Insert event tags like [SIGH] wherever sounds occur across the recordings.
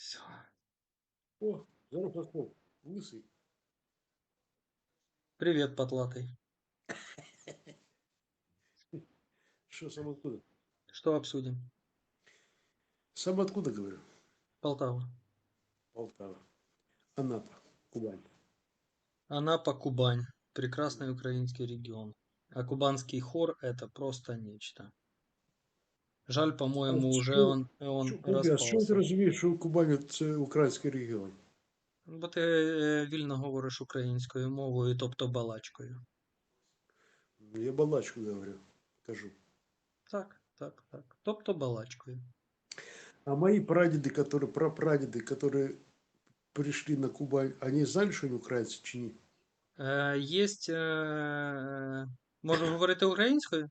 Все. О, здоров, Москов. Лысый. Привет, потлатый. [LAUGHS] Что, сам откуда? Что обсудим? Сам откуда, говорю? Полтава. Полтава. Анапа. Кубань. Анапа, Кубань. Прекрасный украинский регион. А кубанский хор это просто нечто. Жаль, по-моему, А уже що- он, он Що, Кубі, а що ти распался. розумієш, що Кубань це український регіон? Бо ти е, вільно говориш українською мовою, тобто балачкою. Я балачку говорю, кажу. Так, так, так. Тобто балачкою. А мои прадеды, которые, прапрадеды, которые пришли на Кубань, они знали, что они украинцы чи ні? Е, єсть. Е, можу говорити українською?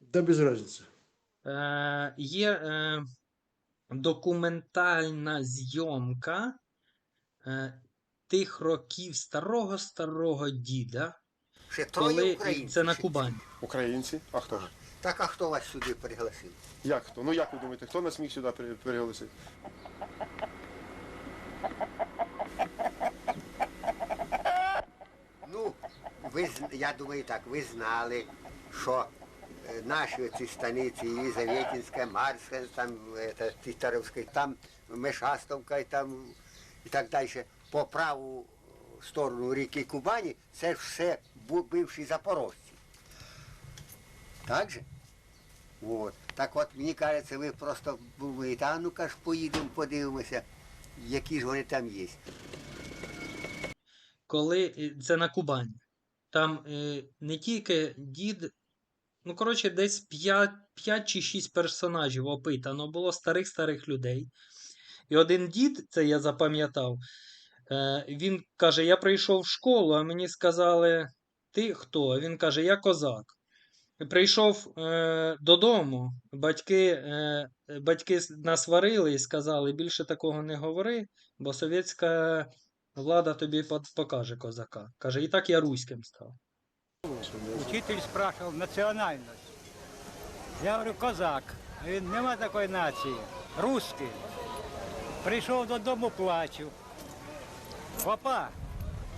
Да без разницы. Е, є е, документальна зйомка е, тих років старого старого діда, Ще троє коли українців. це на. Кубані. Українці? А хто ж? Так а хто вас сюди пригласив? Як хто? Ну як ви думаєте, хто нас міг сюди при- приголосити? Ну, ви з- я думаю так, ви знали, що е, наші ці станиці, Єлизаветинська, Марська, там это, Титаровська, там Мешастовка і там і так далі, по праву сторону ріки Кубані, це все бивші запорожці. Так же? От. Так от мені кажеться, ви просто думаєте, а ну-ка ж поїдемо, подивимося, які ж вони там є. Коли е, це на Кубані. Там е, не тільки дід, ну коротше, десь 5, 5 чи 6 персонажів опитано було старих-старих людей. І один дід, це я запам'ятав, е, він каже: Я прийшов в школу, а мені сказали, ти хто? Він каже, я козак. Прийшов е, додому, батьки, е, батьки насварили і сказали, більше такого не говори, бо совєтська влада тобі покаже козака. Каже, і так я руським став. Учитель спрашивал национальность. Я говорю, козак. А Він нема такої нації. Русский. Прийшов додому, плачу. Папа,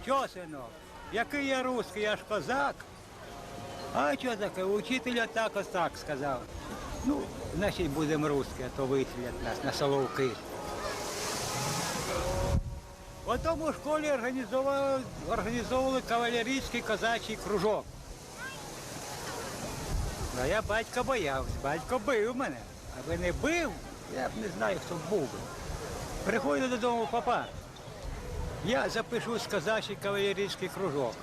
чо, синок? Який я русский, я ж козак. А що таке? Учитель так ось так сказав. Ну, значить будемо русські, а то виселять нас на соловки. Потім у школі організовували, організовували кавалерійський козачий кружок. А я батька боявся, батько бив мене. Аби не бив, я б не знаю, хто був би. Приходжу додому, папа. Я запишусь в казачий кавалерійський кружок.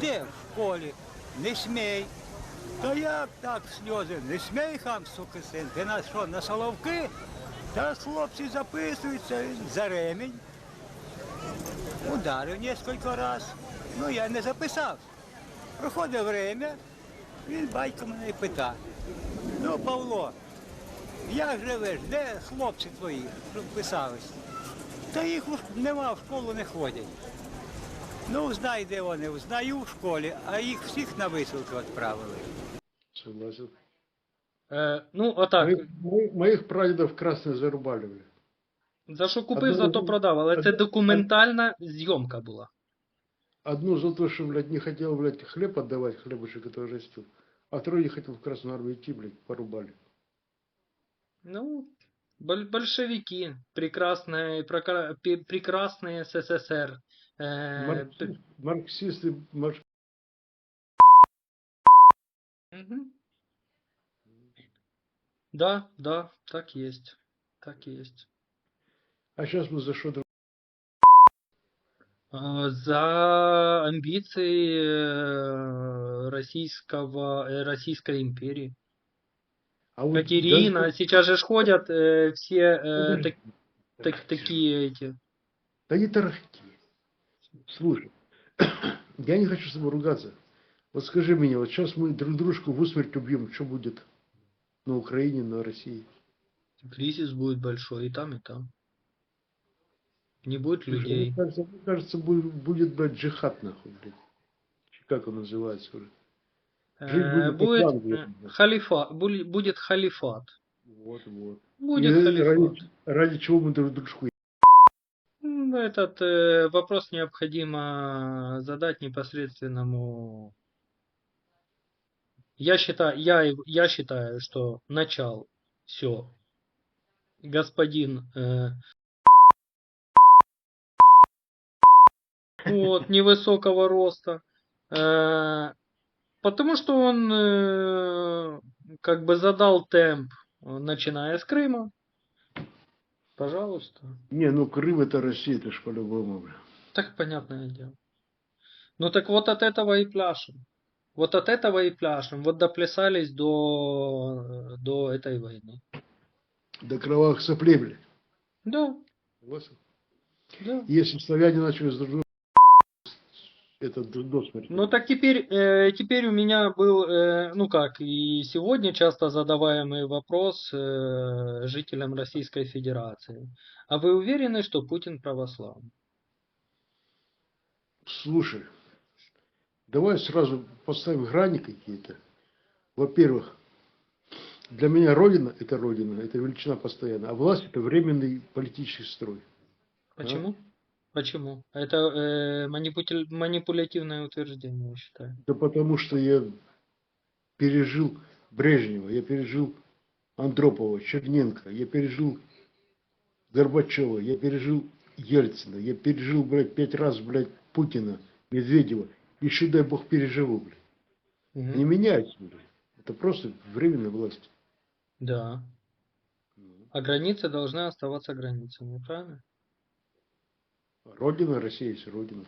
Де в школі? Не смій. Та як так сльози? Не смій хам, суки син. Ти на що, на соловки? Та хлопці записуються за ремінь. Ударив несколько раз. Ну, я не записав. Проходить время, він батько мене і питає. Ну, Павло, як живеш, де хлопці твої, щоб писались? Та їх нема, в школу не ходять. Ну, знай, де вони, знаю в школі, а їх всіх на висилку відправили. Е, ну, отак. Моих- моих прадедов красные зарубали. бля. За що купив, Одну- за то продав, але це одну- документальна зйомка була. Одну за то, что, блядь, не хотел, блядь, хлеб отдавать, хлебушек, который растет. А второй не хотел в Красную Армию идти, блядь, порубали. Ну, боль- большевики, прекрасные, прокра- прекрасный СССР. П- Марксист- марксисты, марк- Мгм. Да, да, так есть. Так есть. а сейчас мы за что За амбиции э, российского, э, Российской империи. А вот Катерина, да- сейчас же ходят э, все э, так- так- такие эти. Да не тарахти. Слушай, [COUGHS] я не хочу с тобой ругаться. Вот скажи мне, вот сейчас мы друг дружку в усмерть убьем, что будет на Украине, на России? Кризис будет большой и там, и там. Не будет людей. Мне кажется, мне кажется, будет, будет, блядь, джихад, нахуй, блядь. Как он называется уже? Жить Э, Будет э, були- будет халифат. Вот, вот. Будет И халифат. ради, ради чего мы друг дружку Этот э, вопрос необходимо задать непосредственному. Я считаю, я, я считаю, что начал все. Господин э, вот, невысокого роста. Э, потому что он э, как бы задал темп, начиная с Крыма. Пожалуйста. Не, ну Крым это Россия, это ж по-любому. Так понятное дело. Ну так вот от этого и пляшем. Вот от этого и пляшем. Вот доплясались до, до этой войны. До кровавых соплей, блядь. Да, да. Если славяне начали с друг другом это до смерти. Ну так теперь, э, теперь у меня был, э, ну как, и сегодня часто задаваемый вопрос э, жителям Российской Федерации. А вы уверены, что Путин православный? Слушай, давай сразу поставим грани какие-то. Во-первых, для меня Родина – это Родина, это величина постоянная, а власть – это временный политический строй. Почему? Почему? Это э, манипутил- манипулятивное утверждение, я считаю. Да потому что я пережил Брежнева, я пережил Андропова, Черненко, я пережил Горбачева, я пережил Ельцина, я пережил, блядь, пять раз, блядь, Путина, Медведева. Еще, дай бог, переживу, блядь. Мгм. Не меняется, блядь. Это просто временная власть. Да. А границы должны оставаться границами, правильно? Родина, Россия есть Родина.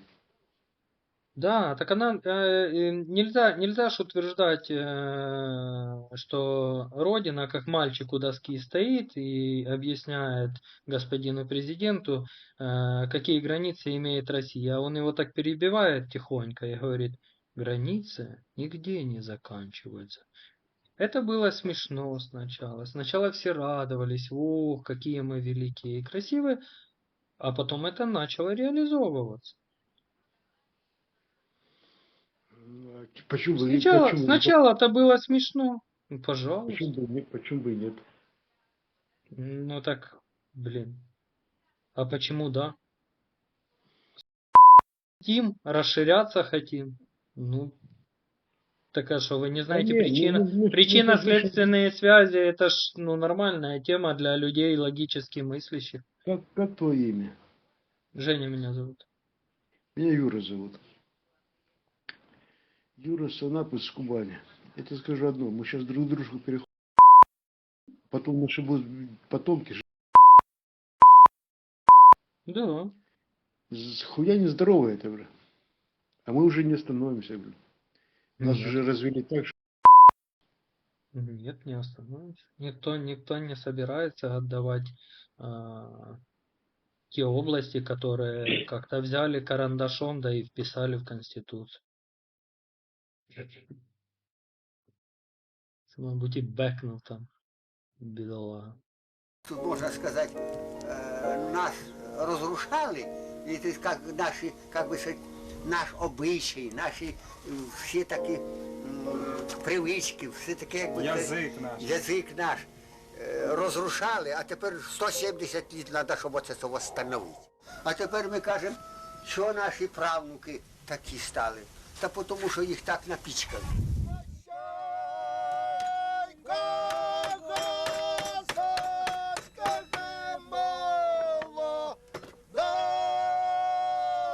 Да, так она э, э, нельзя, нельзя ж утверждать, э, что Родина, как мальчик у доски стоит и объясняет господину президенту, э, какие границы имеет Россия, а он его так перебивает тихонько и говорит, границы нигде не заканчиваются. Это было смешно сначала. Сначала все радовались, ох, какие мы великие и красивые, а потом это начало реализовываться. Почему бы, Сначала, почему, сначала это было смешно. Ну, почему пожалуйста. бы, нет, почему бы и нет? Ну так, блин. А почему да? Хотим, расширяться хотим. Ну, так а что, вы не знаете не, ну, причина? ну, ну, ну, Причинно-следственные связи это ж ну, нормальная тема для людей логически мыслящих. Как, как твое имя? Женя меня зовут. Меня Юра зовут. Юра Санап из Кубани. Я тебе скажу одно, мы сейчас друг дружку переходим. Потом наши будут потомки жить. Да. Хуя нездоровая это, бля. А мы уже не остановимся, бля. Нас Нет. уже развели так, что Нет, не остановимся. Никто, никто не собирается отдавать а, те области, которые как-то взяли карандашом, да и вписали в Конституцию. Мабуть, і бекнув там, бідолага. Тут можна сказати, е, нас розрушали, і це як наші, як би сказати, наш обичай, наші е, всі такі м, привички, все таке, якби Язик наш. язик наш е, розрушали, а тепер 170 літ треба, щоб оце це встановити. А тепер ми кажемо, що наші правнуки такі стали. Та тому, що їх так напічкали.